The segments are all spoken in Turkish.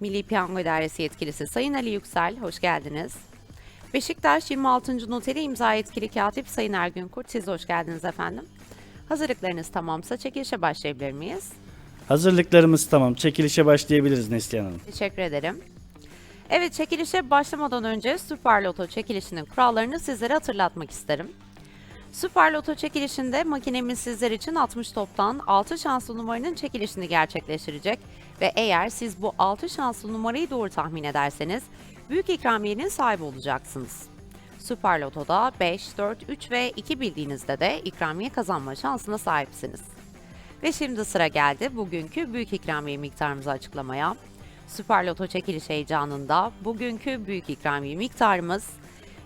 Milli Piyango İdaresi Yetkilisi Sayın Ali Yüksel, hoş geldiniz. Beşiktaş 26. Noteri imza yetkili katip Sayın Ergün Kurt, siz hoş geldiniz efendim. Hazırlıklarınız tamamsa çekilişe başlayabilir miyiz? Hazırlıklarımız tamam. Çekilişe başlayabiliriz Neslihan Hanım. Teşekkür ederim. Evet, çekilişe başlamadan önce Süper Loto çekilişinin kurallarını sizlere hatırlatmak isterim. Süper Loto çekilişinde makinemiz sizler için 60 toptan 6 şanslı numaranın çekilişini gerçekleştirecek ve eğer siz bu 6 şanslı numarayı doğru tahmin ederseniz büyük ikramiyenin sahibi olacaksınız. Süper Loto'da 5, 4, 3 ve 2 bildiğinizde de ikramiye kazanma şansına sahipsiniz. Ve şimdi sıra geldi bugünkü büyük ikramiye miktarımızı açıklamaya. Süper Loto çekiliş heyecanında bugünkü büyük ikramiye miktarımız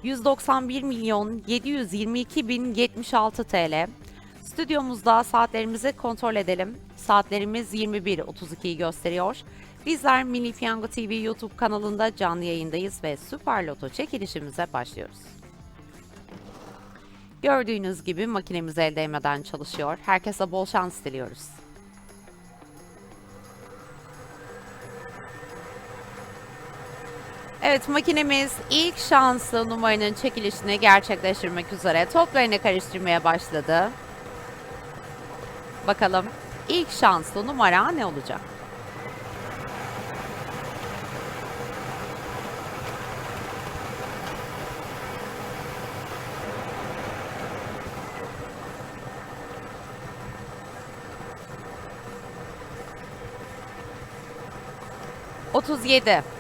191 milyon 722 bin 76 TL. Stüdyomuzda saatlerimizi kontrol edelim. Saatlerimiz 21.32'yi gösteriyor. Bizler Milli Piyango TV YouTube kanalında canlı yayındayız ve Süper Loto çekilişimize başlıyoruz. Gördüğünüz gibi makinemiz el değmeden çalışıyor. Herkese bol şans diliyoruz. Evet makinemiz ilk şanslı numaranın çekilişini gerçekleştirmek üzere toplarını karıştırmaya başladı. Bakalım ilk şanslı numara ne olacak? Otuz yedi.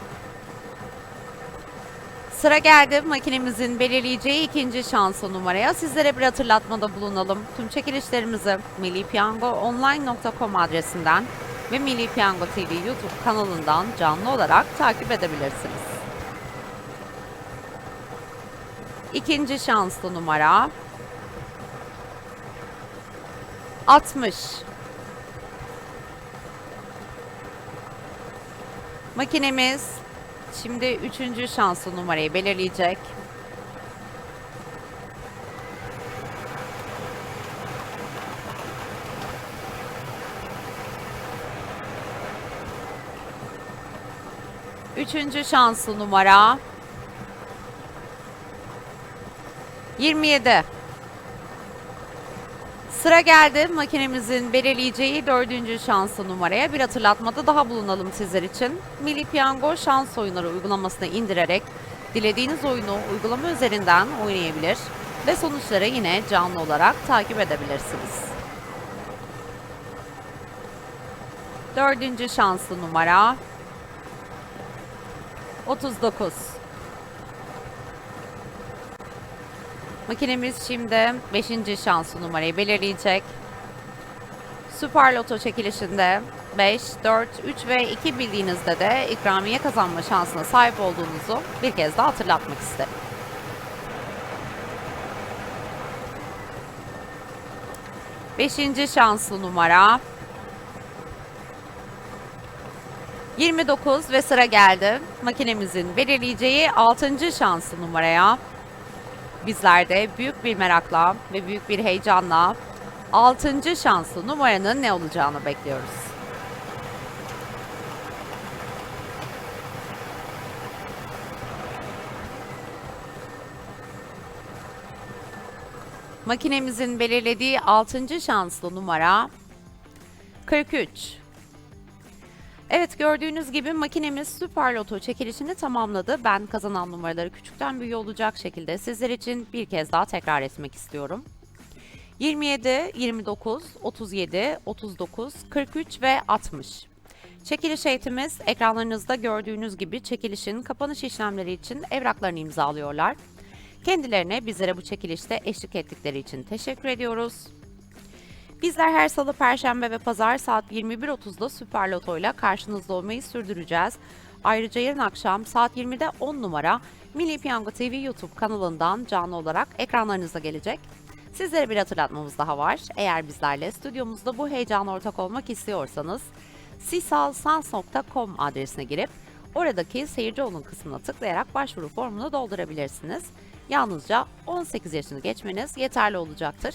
Sıra geldi makinemizin belirleyeceği ikinci şanslı numaraya. Sizlere bir hatırlatmada bulunalım. Tüm çekilişlerimizi millipiyangoonline.com adresinden ve Milli Piyango TV YouTube kanalından canlı olarak takip edebilirsiniz. İkinci şanslı numara 60. Makinemiz Şimdi üçüncü şanslı numarayı belirleyecek. Üçüncü şanslı numara 27. Sıra geldi makinemizin belirleyeceği dördüncü şanslı numaraya bir hatırlatmada daha bulunalım sizler için. Milli Piyango şans oyunları uygulamasını indirerek dilediğiniz oyunu uygulama üzerinden oynayabilir ve sonuçları yine canlı olarak takip edebilirsiniz. Dördüncü şanslı numara 39. Makinemiz şimdi 5. şanslı numarayı belirleyecek. Süper Loto çekilişinde 5, 4, 3 ve 2 bildiğinizde de ikramiye kazanma şansına sahip olduğunuzu bir kez daha hatırlatmak isterim. Beşinci şanslı numara 29 ve sıra geldi. Makinemizin belirleyeceği 6. şanslı numaraya Bizler de büyük bir merakla ve büyük bir heyecanla 6. şanslı numaranın ne olacağını bekliyoruz. Makinemizin belirlediği 6. şanslı numara 43. Evet gördüğünüz gibi makinemiz Süper Loto çekilişini tamamladı. Ben kazanan numaraları küçükten büyüğe olacak şekilde sizler için bir kez daha tekrar etmek istiyorum. 27, 29, 37, 39, 43 ve 60. Çekiliş eğitimiz ekranlarınızda gördüğünüz gibi çekilişin kapanış işlemleri için evraklarını imzalıyorlar. Kendilerine bizlere bu çekilişte eşlik ettikleri için teşekkür ediyoruz. Bizler her salı, perşembe ve pazar saat 21.30'da Süper Loto ile karşınızda olmayı sürdüreceğiz. Ayrıca yarın akşam saat 20'de 10 numara Milli Piyango TV YouTube kanalından canlı olarak ekranlarınıza gelecek. Sizlere bir hatırlatmamız daha var. Eğer bizlerle stüdyomuzda bu heyecana ortak olmak istiyorsanız sisalsans.com adresine girip oradaki seyirci olun kısmına tıklayarak başvuru formunu doldurabilirsiniz. Yalnızca 18 yaşını geçmeniz yeterli olacaktır.